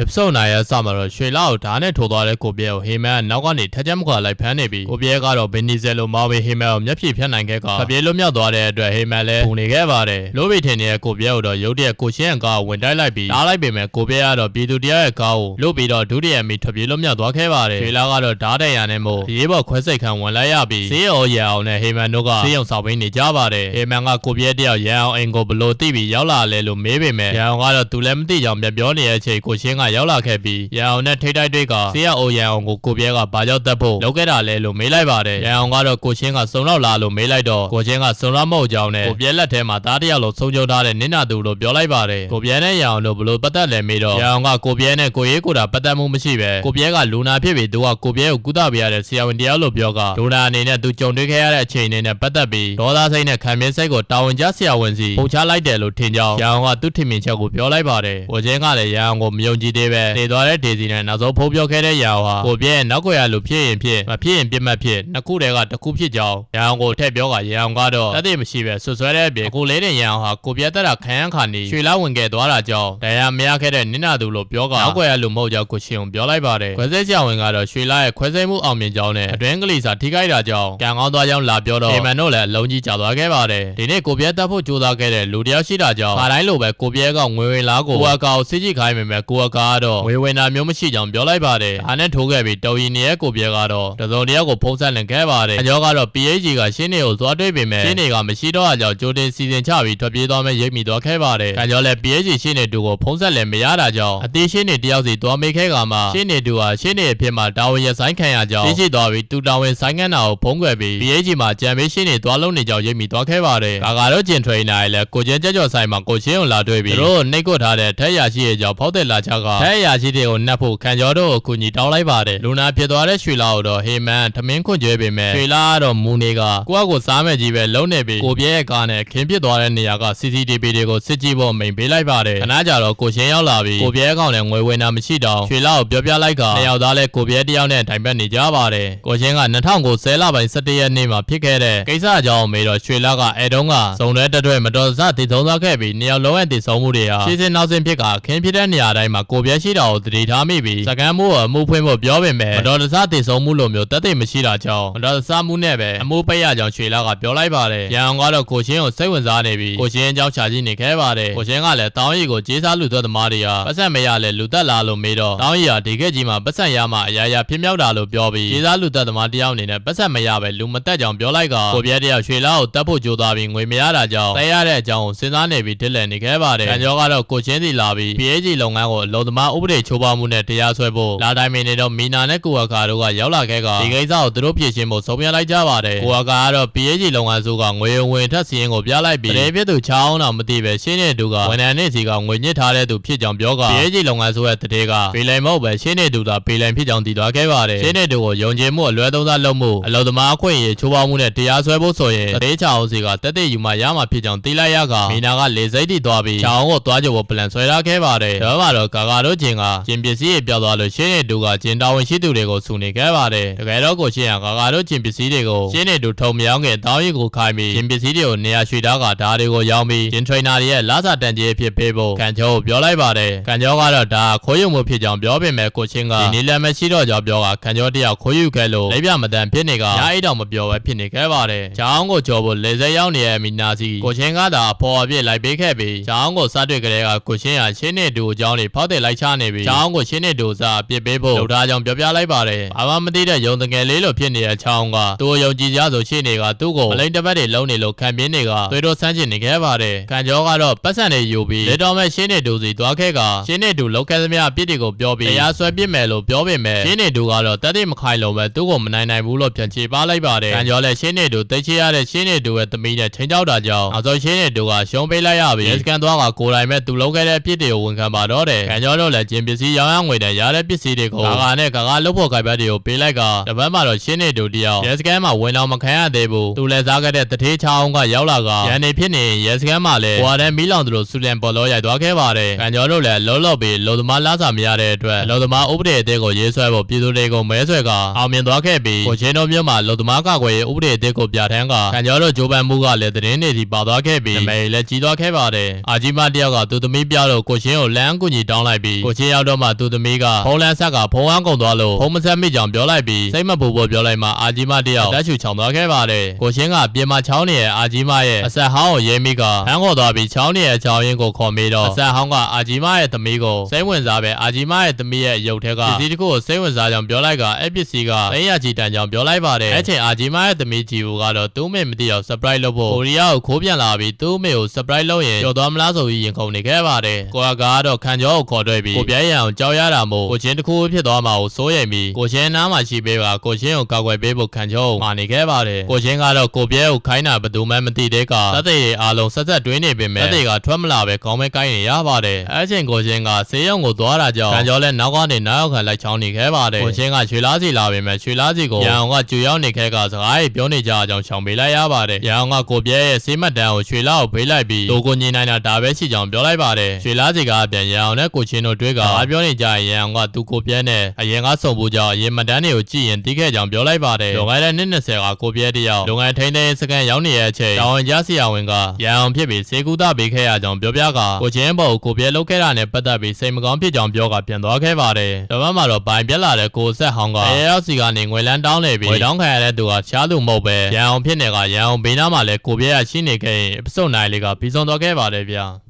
episode 9ရဲ့အစမှာတော့ရွှေလာကိုဓာတ်နဲ့ထိုးသွားတဲ့ကိုပြဲကိုဟေမန်ကနောက်ကနေထက်ချက်မကွာလိုက်ဖမ်းနေပြီးကိုပြဲကတော့ဘင်နီဇယ်လိုမောင်းပြီးဟေမန်ကိုမျက်ဖြည်ဖြတ်နိုင်ခဲ့ကဖပြေးလွတ်မြောက်သွားတဲ့အတွက်ဟေမန်လည်းပုံနေခဲ့ပါတယ်လိုဘီထင်နေတဲ့ကိုပြဲကိုတော့ရုတ်တရက်ကိုရှင်းအကားကိုဝင်တိုက်လိုက်ပြီးဓာတ်လိုက်ပေမဲ့ကိုပြဲကတော့ပြည်သူတရားရဲ့ကားကိုလုတ်ပြီးတော့ဒုတိယမီထွက်ပြေးလွတ်မြောက်သွားခဲ့ပါတယ်ရွှေလာကတော့ဓာတ်တဲ့ရန်နဲ့မို့ရေးပေါ်ခွဲစိတ်ခံဝင်လိုက်ရပြီးဈေးရောရအောင်နဲ့ဟေမန်တို့ကဈေးရုံဆောင်ပေးနေကြပါတယ်ဟေမန်ကကိုပြဲတယောက်ရန်အောင်အိမ်ကိုဘလို့တိပြီးရောက်လာလဲလို့မေးပေမဲ့ရန်အောင်ကတော့သူလည်းမသိကြောင်ပြပြောနေတဲ့အချိန်ကိုရှင်းကရောက်လာခဲ့ပြီးရန်အောင်နဲ့ထိတ်တိုက်တွေကဈေးရအိုရန်အောင်ကိုကိုပြဲကဘာကြောင့်တက်ဖို့လုပ်ခဲ့တာလဲလို့မေးလိုက်ပါတယ်ရန်အောင်ကတော့ကိုရှင်းကစုံတော့လာလို့မေးလိုက်တော့ကိုရှင်းကစုံတော့မဟုတ်ကြောင်းနဲ့ကိုပြဲလက်ထဲမှာသားတစ်ယောက်လုံးဆုံးချုံထားတဲ့နင်းနာသူလို့ပြောလိုက်ပါတယ်ကိုပြဲနဲ့ရန်အောင်တို့ဘလို့ပတ်သက်လဲမေးတော့ရန်အောင်ကကိုပြဲနဲ့ကိုရေးကိုတာပတ်သက်မှုမရှိပဲကိုပြဲကလူနာဖြစ်ပြီးသူကကိုပြဲကိုကုသပေးရတဲ့ဆရာဝန်တယောက်လို့ပြောကလူနာအနေနဲ့သူကြုံတွေ့ခဲ့ရတဲ့အခြေအနေနဲ့ပတ်သက်ပြီးဒေါသစိတ်နဲ့ခံမင်းစိတ်ကိုတာဝန်ကျဆရာဝန်စီပုံချလိုက်တယ်လို့ထင်ကြောင်းရန်အောင်ကသူ့ထင်မြင်ချက်ကိုပြောလိုက်ပါတယ်ကိုချင်းကလည်းရန်အောင်ကိုမယုံကြည်သေးပဲနေသွားတဲ့ဒေစီနဲ့နောက်ဆုံးဖုံးပြောခဲ့တဲ့ရန်အောင်ဟာကိုပြဲရဲ့နောက်ကွယ်ရလို့ဖြစ်ရင်ဖြစ်မဖြစ်ရင်ပြစ်မှတ်ဖြစ်နှစ်ခုတည်းကတစ်ခုဖြစ်ကြောင်းရန်အောင်ကိုထည့်ပြောကရန်အောင်ကတော့တသက်မရှိပဲဆွဆွဲတဲ့အပြင်ကိုလေးတဲ့ရန်အောင်ဟာကိုပြဲတက်တာခံရခါနေရွှေလာဝင်ခဲ့သွားတာကြောင့်တရားမရခဲ့တဲ့နင်းနာသူလို့ပြောကနောက်ကွယ်ရလို့မဟုတ်ကြောင်းကိုရှင်အောင်ပြောလိုက်ပါတယ်ခွဲစိတ်ဆရာဝန်ကတော့ရွှေလာရဲ့ခွဲစိတ်မှုအောင်မြင်ကြောင်းနဲ့အတွင်းကလေးစာထိခိုက်တာကြောင့်ကံကောင်းသွားကြောင်းလာပြောတော့ဒီမန်တို့လည်းအလုံးကြီးကြာသွားခဲ့ပါတယ်ဒီနေ့ကိုပြဲတက်ဖို့ကြိုးစားခဲ့တဲ့လူတယောက်ရှိတာကြောင့်ခါတိုင်းလိုပဲကိုပြဲကငွေဝင်လားကိုကိုအကာကိုစစ်ကြည့်ခိုင်းပေမဲ့ကိုအကာကတော့ငွေဝင်တာမျိုးမရှိကြောင်းပြောလိုက်ပါတယ်အားနဲ့ထိုးခဲ့ပြီးတော်ရင်နေတဲ့ကိုပြဲကတော့တစုံတယောက်ကိုဖုံးဆက်လင်ခဲ့ပါတယ်အကျော်ကတော့ PHG ကရှင်းနေကိုသွားတွေ့ပေမဲ့ရှင်းနေကမရှိတော့အကြောင်းကြိုတင်စီစဉ်ချပြီးထွက်ပြေးသွားမဲ့ရိပ်မိသွားခဲ့ပါတယ်ကံကျော်လည်း PHG ရှင်းနေတူကိုဖုံးဆက်လင်မရတာကြောင့်အသေးရှင်းနေတယောက်စီသွားမေးခဲ့ကမှရှင်းနေတူဟာရှင်းနေအဖြစ်မှာတာဝန်ရဆိုင်ခံရကြောင်းသိရှိသွားပြီးတူတာဝန်ဆိုင်ခံတာကိုဖုံးကွယ်ပြီး PHG မှာကြံမေးရှင်းနေသွားလုံးနေကြောင်းရိပ်မိသွားခဲ့ပါတယ်ကာကတော့ကျင်ထွေနာရဲ့လဲကိုကျင်းကြက်ကြော်ဆိုင်မှာကိုရှင်းကိုလာတွေ့ပြီးသူတို့နှိတ်ကွထားတဲ့ထက်ရရှိရဲ့ကြောင့်ဖောက်တဲ့လာချကထက်ရရှိတွေကိုနှက်ဖို့ခံကျော်တို့ကိုကူညီတောင်းလိုက်ပါတယ်လူနာဖြစ်သွားတဲ့ရွှေလာကိုတော့ဟေမန်ထမင်းခွန့်ကျွေးပေမဲ့ရွှေလာကတော့မူနေကကိုယ့်အကိုစားမဲ့ကြီးပဲလုံးနေပြီးကိုပြဲရဲ့ကားနဲ့ခင်းဖြစ်သွားတဲ့နေရာက CCTV တွေကိုစစ်ကြည့်ဖို့မိန်ပေးလိုက်ပါတယ်ခဏကြာတော့ကိုရှင်းရောက်လာပြီးကိုပြဲအကောင့်နဲ့ငွေဝင်တာမရှိတော့ရွှေလာကိုပြောပြလိုက်ကနှစ်ယောက်သားလဲကိုပြဲတယောက်နဲ့ထိုင်ပတ်နေကြပါတယ်ကိုရှင်းက2009ဆယ်လပိုင်း17ရက်နေ့မှာဖြစ်ခဲ့တဲ့ကိစ္စအကြောင်းမေးတော့ရွှေလာကအဲတုန်းကစုံတွဲတက်တွဲမတော်စတည်သုံးသွားခဲ့ပြီးနှစ်ယောက်လုံးရဲ့တည်ဆုံးမှုတွေဟာရှင်းစင်းနောက်စင်းဖြစ်ကခင်းဖြစ်တဲ့နေရာတိုင်းမှာကိုပြဲရှိတာကိုတတိထားမိပြီးစကန်မှုကိုအမှုဖွင့်ဖို့ပြောပေမဲ့မတော်တဆတည်ဆုံးမှုလိုမျိုးတက်သိမရှိတာကြောင့်မတော်တဆမှုနဲ့ပဲအမှုပိတ်ရကြောင်းရွှေလာကပြောလိုက်ပါတယ်ရန်အောင်ကတော့ကိုရှင်းကိုစိတ်ဝင်စားနေပြီးကိုရှင်းအကြောင်းချာကြည့်နေခဲ့ပါတယ်ကိုရှင်းကလည်းတောင်းရီကိုကြေးစားလူသွက်သမားတွေဟာပတ်ဆက်မရလဲလူသက်လာလို့မေးတော့တောင်းရီဟာဒီကက်ကြီးမှာပတ်ဆက်ရမှအရာရာဖြစ်မြောက်တာလို့ပြောပြီးကြေးစားလူသက်သမားတယောက်အနေနဲ့ပတ်ဆက်မရပဲလူမတက်ကြောင်ပြောလိုက်ကကိုပြဲတယောက်ရွှေလာကိုတက်ဖို့ကြိုးစားပြီးငွေမရတာကြောင့်တက်ရတဲ့အကြောင်းကိုစဉ်းစားနေပြီးတစ်လက်နေခဲ့ပါတယ်။ကံကျော်ကတော့ကိုချင်းစီလာပြီး PHG လုပ်ငန်းကိုအလုံသမားဥပဒေချိုးဖောက်မှုနဲ့တရားစွဲဖို့လာတိုင်းမင်းနေတော့မီနာနဲ့ကိုဝါကာတို့ကရောက်လာခဲ့ကဒီကိစ္စကိုသူတို့ဖြေရှင်းဖို့ဆုံးဖြတ်လိုက်ကြပါတယ်။ကိုဝါကာကတော့ PHG လုပ်ငန်းစုကငွေဝင်ထက်စီရင်ကိုပြလိုက်ပြီးတရေဖြစ်သူချောင်းတော့မသိပဲရှင်းနေသူကဝန်ထမ်းနေစီကငွေညစ်ထားတဲ့သူဖြစ်ကြောင်ပြောက PHG လုပ်ငန်းစုရဲ့တရေကပေလိုင်မဟုတ်ပဲရှင်းနေသူသာပေလိုင်ဖြစ်ကြောင်တည်သွားခဲ့ပါတယ်။ရှင်းနေသူကိုယုံကြည်မှုအလွဲသုံးစားလုပ်မှုအလုံသမားအခွင့်အရေးချိုးဖောက်မှုနဲ့တရားစွဲဖို့ဆိုရင်တရေချောင်းစီကတက်တဲ့ယူမှရမှာဖြစ်ကြောင်သိလိုက်ရကမီနာကလေစိတ်တိသွားပြီးချောင်းကိုသွားကြဖို့ပလန်ဆွဲထားခဲ့ပါတယ်။ဒါမှတော့ကာကာတို့ချင်းကကျင်ပစ္စည်းတွေပြောက်သွားလို့ရှင်းနေသူကကျင်တာဝန်ရှိသူတွေကိုစုနေခဲ့ပါတယ်။တကယ်တော့ကိုရှင်းရကာကာတို့ကျင်ပစ္စည်းတွေကိုရှင်းနေသူထုံမြောင်းငယ်တောင်းရီကိုခိုင်းပြီးကျင်ပစ္စည်းတွေကိုနေရာရွှေ့ထားကဓာတ်တွေကိုရောင်းပြီးကျင်ထရိနာတွေရဲ့လာစာတန်ကြီးအဖြစ်ပေးဖို့ကန်ချောကိုပြောလိုက်ပါတယ်။ကန်ချောကတော့ဒါခိုးရုံမှုဖြစ်ကြောင်းပြောပေမဲ့ကိုချင်းကဒီနေ့လည်းမရှိတော့ကြောင်းပြောကကန်ချောတယောက်ခိုးယူခဲ့လို့လက်ပြမတန်ဖြစ်နေကညာအိတ်တော်မပြောပဲဖြစ်နေခဲ့ပါတယ်။ချောင်းကိုကြော်ဖို့လေစဲရောက်နေတဲ့မီနာစီကိုချင်းကသာအဖော်အပြစ်လိုက်ပေးခဲ့ပြီးချောင်းကိုစားတွေ့ကြတဲ့ကကိုချင်းဟာရှင်းနေတူအကြောင်းတွေဖောက်တယ်လိုက်ချနေပြီးချောင်းကိုရှင်းနေတူစားအပြစ်ပေးဖို့လုပ်ထားကြောင်းပြောပြလိုက်ပါတယ်။ဘာမှမသိတဲ့ယုံတငယ်လေးလိုဖြစ်နေတဲ့ချောင်းကသူ့ယုံကြည်ကြဆိုရှင်းနေကသူ့ကိုအလိမ့်တစ်ပတ်တွေလုံးနေလို့ခံပြင်းနေကသွေးတို့ဆန်းကျင်နေခဲ့ပါတယ်။ခံကြောကတော့ပတ်စံတွေယူပြီးလက်တော်မဲ့ရှင်းနေတူစီသွားခဲ့ကရှင်းနေတူလောက်ခဲ့သမျှအပြစ်တွေကိုပြောပြီးတရားစွဲပြစ်မယ်လို့ပြောပေမဲ့ရှင်းနေတူကတော့တက်တိမခိုင်လုံးပဲသူ့ကိုမနိုင်နိုင်ဘူးလို့ပြန်ချေပါလိုက်ပါတယ်။ခံကြောလည်းရှင်းနေတူသိချရတဲ့ရှင်းနေတူရဲ့သမီးနဲ့ချိန်ကြောက်တာကြောင့်နောက်ဆုံးရှင်းနေတူကရှုံးပေးလိုက်ရပြီးရဲစကန်သွားကကိုယ်တိုင်ပဲသူလောက်ခဲ့တဲ့အပြစ်တွေကိုဝန်ခံပါတော့တယ်။ခံကြောတို့လည်းကျင်ပစ္စည်းရောင်းရငွေနဲ့ရတဲ့ပစ္စည်းတွေကိုကာကာနဲ့ကာကာလုတ်ဖို့ခိုင်ပတ်တွေကိုပေးလိုက်ကတပတ်မှတော့ရှင်းနေတူတယောက်ရဲစကန်မှာဝင်အောင်မခံရသေးဘူး။သူလည်းစားခဲ့တဲ့တထေးချောင်းကရောက်လာကရန်နေဖြစ်နေရဲစကန်မှာလည်းဟွာတဲ့မီးလောင်သူတို့ဆူလန်ပေါ်လို့ရိုက်သွားခဲ့ပါတယ်။ခံကြောတို့လည်းလုံးလုံးပြီးလုံသမားလားစာမရတဲ့အတွက်လုံသမားဥပဒေအသစ်ကိုရေးဆွဲဖို့ပြည်သူတွေကိုမဲဆွဲကအောင်မြင်သွားခဲ့ပြီးကိုချင်းတို့မြို့မှာလုံသမားကာကွယ်ရေးဥပဒေအသစ်ကိုပြဋ္ဌာန်းကခံကြောတို့ဂျိုးပန်မှုကလည်းသတင်းတွေဒီပါသွားခဲ့ပြီးအမေလည်းကြီးသွားခဲ့ပါတယ်။အာဂျီမတယောက်ကသူသမီးပြောလို့ကိုချင်းကိုလမ်းကူညီတောင်းလိုက်ပြီးပြီးကိုချင်းရောက်တော့မှသူ့သမီးကဖုန်းလန်းဆက်ကဖုန်းဝမ်းကုန်သွားလို့ဖုန်းမဆက်မိကြောင်ပြောလိုက်ပြီးစိတ်မပူဖို့ပြောလိုက်မှအာကြီးမတယောက်တက်ချူချောင်သွားခဲ့ပါတယ်ကိုချင်းကပြင်မချောင်းနေရဲ့အာကြီးမရဲ့အဆက်ဟောင်းကိုရေးမိကဟန်းခေါ်သွားပြီးချောင်းနေရဲ့အကြောင်းရင်းကိုခေါ်မိတော့အဆက်ဟောင်းကအာကြီးမရဲ့သမီးကိုစိတ်ဝင်စားပဲအာကြီးမရဲ့သမီးရဲ့ရုပ်ထက်ကပစ္စည်းတစ်ခုကိုစိတ်ဝင်စားကြောင်ပြောလိုက်ကအဲ့ပစ္စည်းကသိရကြီးတန်ကြောင်ပြောလိုက်ပါတယ်အဲ့ချိန်အာကြီးမရဲ့သမီးကြီးကတော့သူ့မေမသိအောင် surprise လုပ်ဖို့ကိုရီးယားကိုခိုးပြန်လာပြီးသူ့မေကို surprise လုပ်ရင်ကြော်သွားမလားဆိုပြီးရင်ခုန်နေခဲ့ပါတယ်ကိုကကတော့ခံကြောကိုခေါ်တွေ့ပြီးကိုပြဲရန်အောင်ကြောက်ရတာမို့ကိုချင်းတစ်ခုဖြစ်သွားမှာကိုစိုးရိမ်ပြီးကိုချင်းနားမှာရှိပေးပါကိုချင်းကိုကောက်ွယ်ပေးဖို့ခံကြောကိုမှာနေခဲ့ပါတယ်ကိုချင်းကတော့ကိုပြဲကိုခိုင်းတာဘယ်သူမှမသိတဲ့ကသက်သေတွေအားလုံးဆက်ဆက်တွင်းနေပေမဲ့သက်သေကထွက်မလာပဲခေါင်းမဲကိုင်းနေရပါတယ်အဲ့ချိန်ကိုချင်းကဆေးရုံကိုသွားတာကြောင့်ခံကြောလည်းနောက်ကနေနောက်ရောက်ခံလိုက်ချောင်းနေခဲ့ပါတယ်ကိုချင်းကရွှေလားစီလာပေမဲ့ရွှေလားစီကိုရန်အောင်ကကြွရောက်နေခဲ့ကစကားတွေပြောနေကြအကြောင်းရှောင်ပေးလိုက်ရပါတယ်ရန်အောင်ကကိုပြဲရဲ့ဆေးမတ်တန်းကိုရွှေလားကိုဖေးလိုက်ပြီးလိုကိုညင်နိုင်တာဒါပဲရှိကြောင်းပြောလိုက်ပါတယ်ရွှေလားစီကပြန်ရန်အောင်နဲ့ကိုချင်းတို့တွေ့ကအားပြောနေကြရင်ရန်အောင်ကသူကိုပြဲနဲ့အရင်ကစုံဖို့ကြောင့်အရင်မတ်တန်းတွေကိုကြည့်ရင်တီးခဲ့ကြောင်းပြောလိုက်ပါတယ်လွန်ခဲ့တဲ့နှစ်20ကကိုပြဲတယောက်လုပ်ငန်းထိန်းသိမ်းစကန်ရောက်နေတဲ့အချိန်တာဝန်ကြားဆရာဝန်ကရန်အောင်ဖြစ်ပြီးစေကူတာပေးခဲ့ရကြောင်းပြောပြကကိုချင်းဘောကိုပြဲလုတ်ခဲ့တာနဲ့ပတ်သက်ပြီးစိတ်မကောင်းဖြစ်ကြောင်းပြောကပြန်သွားခဲ့ပါတယ်။တပတ်မှာတော့ဘိုင်ပြက်လာတဲ့ကိုဆက်ဟောင်းကအဲရောက်စီကနေငွေလန်းတောင်းနေပြီးငွေတောင်းခံရတဲ့သူကရှားသူမဟုတ်ပဲရန်အောင်ဖြစ်နေကရန်အောင်ဘေးနားမှာလည်းကိုပြဲရရှိနေခဲ့ရင်အပစုံနိုင်လေးကပြီးဆုံးသွားခဲ့ပါတယ်ဗျာ။